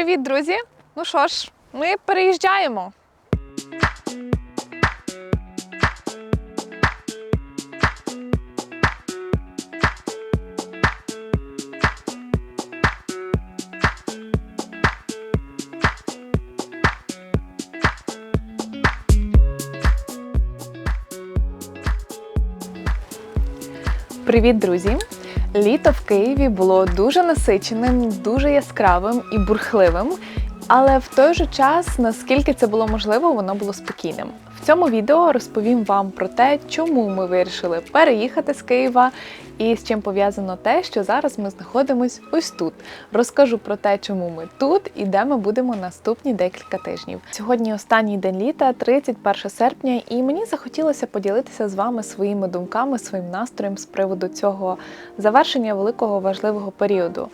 Привіт, друзі! Ну що ж, ми переїжджаємо. Привіт, друзі! Літо в Києві було дуже насиченим, дуже яскравим і бурхливим. Але в той же час, наскільки це було можливо, воно було спокійним. Цьому відео розповім вам про те, чому ми вирішили переїхати з Києва і з чим пов'язано те, що зараз ми знаходимось ось тут. Розкажу про те, чому ми тут і де ми будемо наступні декілька тижнів. Сьогодні останній день літа, 31 серпня, і мені захотілося поділитися з вами своїми думками, своїм настроєм з приводу цього завершення великого важливого періоду.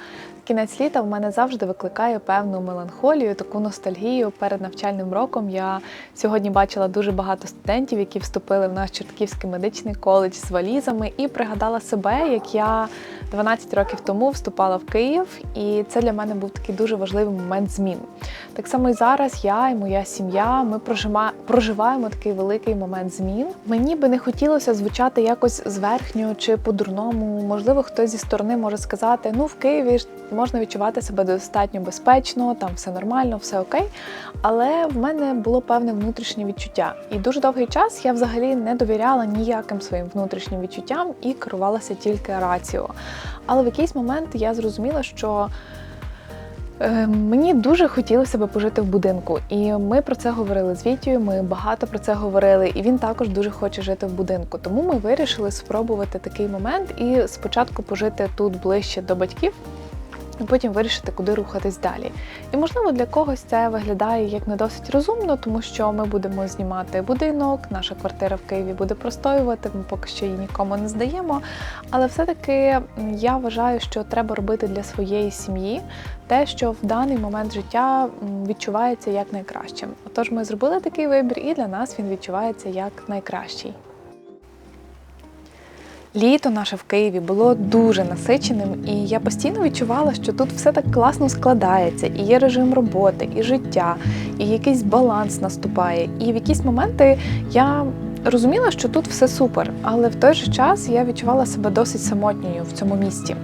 Кінець літа в мене завжди викликає певну меланхолію, таку ностальгію перед навчальним роком. Я сьогодні бачила дуже багато студентів, які вступили в наш Чортківський медичний коледж з валізами, і пригадала себе, як я 12 років тому вступала в Київ, і це для мене був такий дуже важливий момент змін. Так само і зараз я і моя сім'я ми прожима- проживаємо такий великий момент змін. Мені би не хотілося звучати якось зверхньо чи по-дурному. Можливо, хтось зі сторони може сказати: ну в Києві ж можна відчувати себе достатньо безпечно, там все нормально, все окей. Але в мене було певне внутрішнє відчуття. І дуже довгий час я взагалі не довіряла ніяким своїм внутрішнім відчуттям і керувалася тільки раціо. Але в якийсь момент я зрозуміла, що Е, Мені дуже хотілося би пожити в будинку, і ми про це говорили з Вітєю. Ми багато про це говорили, і він також дуже хоче жити в будинку. Тому ми вирішили спробувати такий момент і спочатку пожити тут ближче до батьків. І потім вирішити, куди рухатись далі. І можливо для когось це виглядає як не досить розумно, тому що ми будемо знімати будинок, наша квартира в Києві буде простоювати. Ми поки що її нікому не здаємо. Але все-таки я вважаю, що треба робити для своєї сім'ї те, що в даний момент життя відчувається як найкращим. Отож, ми зробили такий вибір, і для нас він відчувається як найкращий. Літо наше в Києві було дуже насиченим, і я постійно відчувала, що тут все так класно складається, і є режим роботи, і життя, і якийсь баланс наступає. І в якісь моменти я розуміла, що тут все супер, але в той же час я відчувала себе досить самотньою в цьому місті.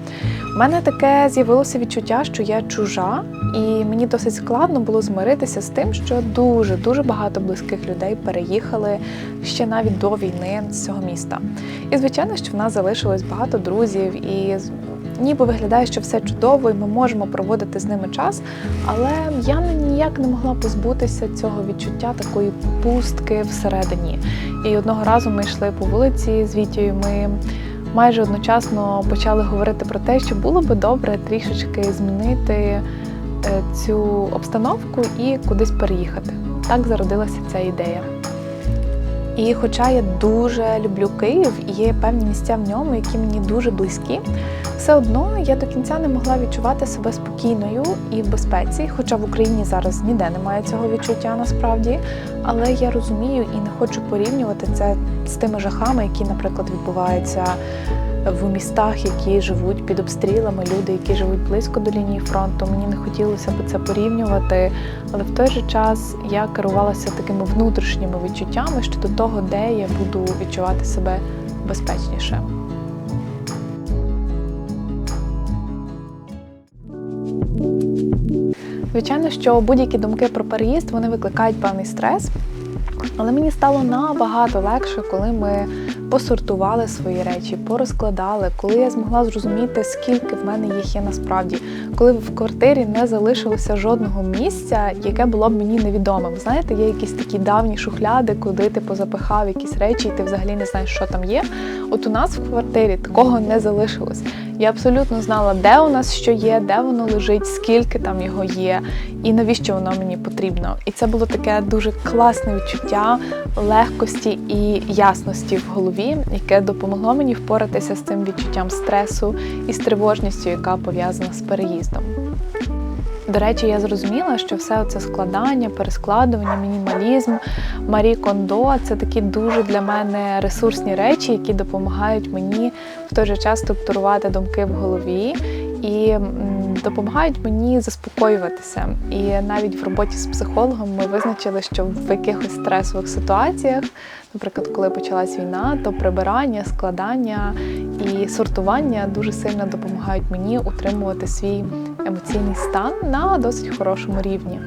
У мене таке з'явилося відчуття, що я чужа, і мені досить складно було змиритися з тим, що дуже дуже багато близьких людей переїхали ще навіть до війни з цього міста. І звичайно, що в нас залишилось багато друзів, і ніби виглядає, що все чудово, і ми можемо проводити з ними час. Але я ніяк не могла позбутися цього відчуття такої пустки всередині. І одного разу ми йшли по вулиці з Вітєю. Ми майже одночасно почали говорити про те, що було би добре трішечки змінити е, цю обстановку і кудись переїхати. Так зародилася ця ідея. І хоча я дуже люблю Київ і є певні місця в ньому, які мені дуже близькі, все одно я до кінця не могла відчувати себе спокійною і в безпеці, хоча в Україні зараз ніде немає цього відчуття насправді. Але я розумію і не хочу порівнювати це з тими жахами, які, наприклад, відбуваються в містах, які живуть під обстрілами, люди, які живуть близько до лінії фронту. Мені не хотілося б це порівнювати, але в той же час я керувалася такими внутрішніми відчуттями щодо того, де я буду відчувати себе безпечніше. Звичайно, що будь-які думки про переїзд вони викликають певний стрес. Але мені стало набагато легше, коли ми посортували свої речі, порозкладали, коли я змогла зрозуміти, скільки в мене їх є насправді, коли в квартирі не залишилося жодного місця, яке було б мені невідоме. Ви знаєте, є якісь такі давні шухляди, куди ти позапихав якісь речі, і ти взагалі не знаєш, що там є. От у нас в квартирі такого не залишилось. Я абсолютно знала, де у нас що є, де воно лежить, скільки там його є, і навіщо воно мені потрібно. І це було таке дуже класне відчуття легкості і ясності в голові, яке допомогло мені впоратися з цим відчуттям стресу і з тривожністю, яка пов'язана з переїздом. До речі, я зрозуміла, що все це складання, перескладування, мінімалізм, Марі Кондо це такі дуже для мене ресурсні речі, які допомагають мені в той же час структурувати думки в голові і допомагають мені заспокоюватися. І навіть в роботі з психологом ми визначили, що в якихось стресових ситуаціях, наприклад, коли почалась війна, то прибирання, складання і сортування дуже сильно допомагають мені утримувати свій емоційний стан на досить хорошому рівні.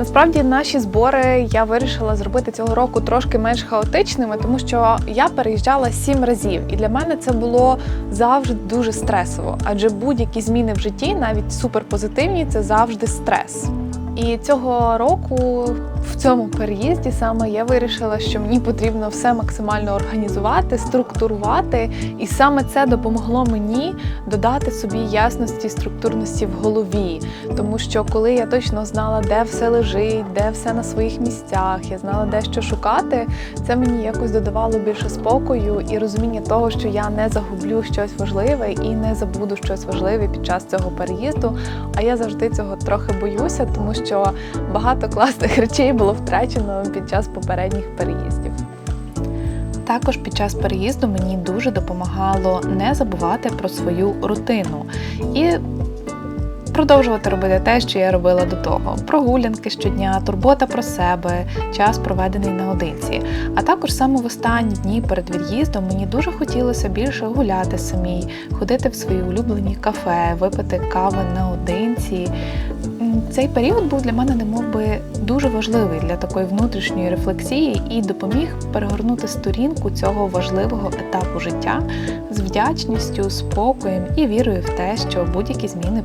Насправді наші збори я вирішила зробити цього року трошки менш хаотичними, тому що я переїжджала сім разів, і для мене це було завжди дуже стресово. Адже будь-які зміни в житті, навіть суперпозитивні, це завжди стрес. І цього року в цьому переїзді саме я вирішила, що мені потрібно все максимально організувати, структурувати, і саме це допомогло мені додати собі ясності, структурності в голові. Тому що коли я точно знала, де все лежить, де все на своїх місцях, я знала, де що шукати, це мені якось додавало більше спокою і розуміння того, що я не загублю щось важливе і не забуду щось важливе під час цього переїзду. А я завжди цього трохи боюся, тому що багато класних речей було втрачено під час попередніх переїздів. Також під час переїзду мені дуже допомагало не забувати про свою рутину і продовжувати робити те, що я робила до того: прогулянки щодня, турбота про себе, час проведений наодинці. А також саме в останні дні перед від'їздом мені дуже хотілося більше гуляти самій, ходити в свої улюблені кафе, випити кави наодинці. Цей період був для мене немов би дуже важливий для такої внутрішньої рефлексії і допоміг перегорнути сторінку цього важливого етапу життя з вдячністю, спокоєм і вірою в те, що будь-які зміни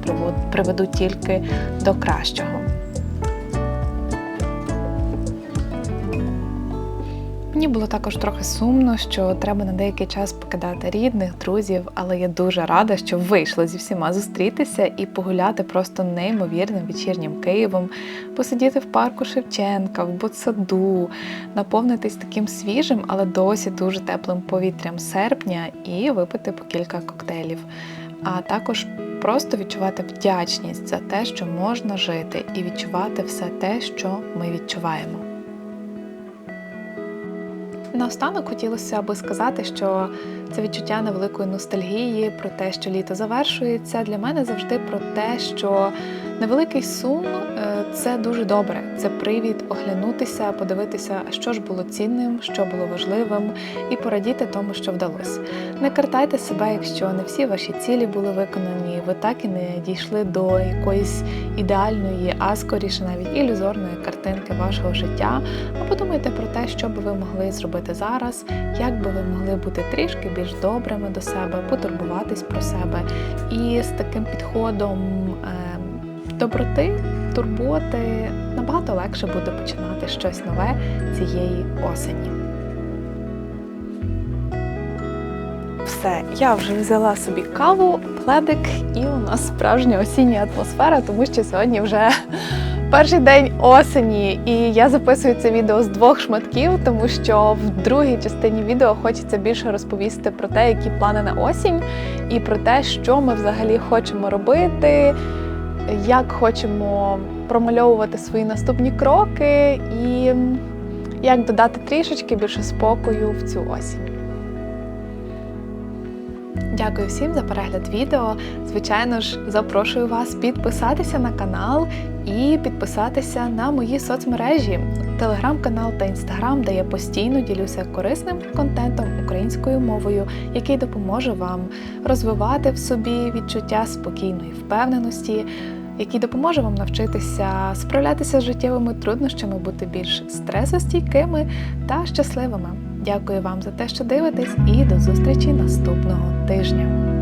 приведуть тільки до кращого. Мені було також трохи сумно, що треба на деякий час покидати рідних, друзів, але я дуже рада, що вийшла зі всіма зустрітися і погуляти просто неймовірним вечірнім Києвом, посидіти в парку Шевченка, в Ботсаду, наповнитись таким свіжим, але досі дуже теплим повітрям серпня і випити по кілька коктейлів. А також просто відчувати вдячність за те, що можна жити, і відчувати все те, що ми відчуваємо. Наостанок хотілося би сказати, що це відчуття невеликої ностальгії про те, що літо завершується, для мене завжди про те, що невеликий сум е, це дуже добре. Це привід оглянутися, подивитися, що ж було цінним, що було важливим, і порадіти тому, що вдалося. Не картайте себе, якщо не всі ваші цілі були виконані, ви так і не дійшли до якоїсь ідеальної, а скоріше навіть ілюзорної картинки вашого життя. А подумайте про те, що би ви могли зробити зараз, як би ви могли бути трішки більш добрими до себе, потурбуватись про себе. І з таким підходом ем, доброти, турботи набагато легше буде починати щось нове цієї осені. Все, я вже взяла собі каву, пледик, і у нас справжня осіння атмосфера, тому що сьогодні вже перший день осені, і я записую це відео з двох шматків, тому що в другій частині відео хочеться більше розповісти про те, які плани на осінь, і про те, що ми взагалі хочемо робити, як хочемо промальовувати свої наступні кроки, і як додати трішечки більше спокою в цю осінь. Дякую всім за перегляд відео. Звичайно ж, запрошую вас підписатися на канал і підписатися на мої соцмережі, телеграм-канал та інстаграм, де я постійно ділюся корисним контентом українською мовою, який допоможе вам розвивати в собі відчуття спокійної впевненості. Який допоможе вам навчитися справлятися з життєвими труднощами, бути більш стресостійкими та щасливими. Дякую вам за те, що дивитесь, і до зустрічі наступного тижня.